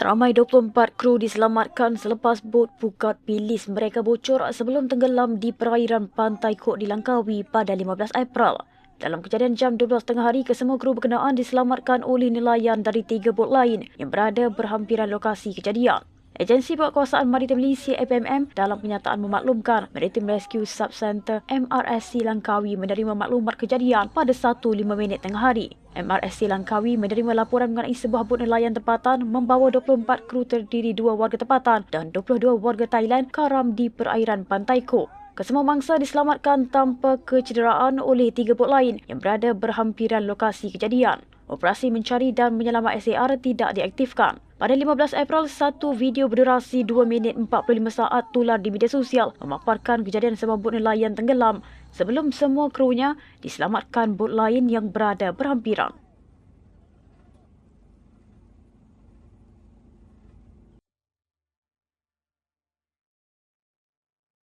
Seramai 24 kru diselamatkan selepas bot Pukat Bilis mereka bocor sebelum tenggelam di perairan Pantai Kok di Langkawi pada 15 April. Dalam kejadian jam 12.30 hari, kesemua kru berkenaan diselamatkan oleh nelayan dari tiga bot lain yang berada berhampiran lokasi kejadian. Agensi Penguasaan Maritim Malaysia APMM dalam kenyataan memaklumkan Maritime Rescue Subcenter MRSC Langkawi menerima maklumat kejadian pada 1.5 minit tengah hari. MRSC Langkawi menerima laporan mengenai sebuah bot nelayan tempatan membawa 24 kru terdiri dua warga tempatan dan 22 warga Thailand karam di perairan Pantai Kok. Kesemua mangsa diselamatkan tanpa kecederaan oleh tiga bot lain yang berada berhampiran lokasi kejadian. Operasi mencari dan menyelamat SAR tidak diaktifkan. Pada 15 April, satu video berdurasi 2 minit 45 saat tular di media sosial memaparkan kejadian sebuah bot nelayan tenggelam sebelum semua krunya diselamatkan bot lain yang berada berhampiran.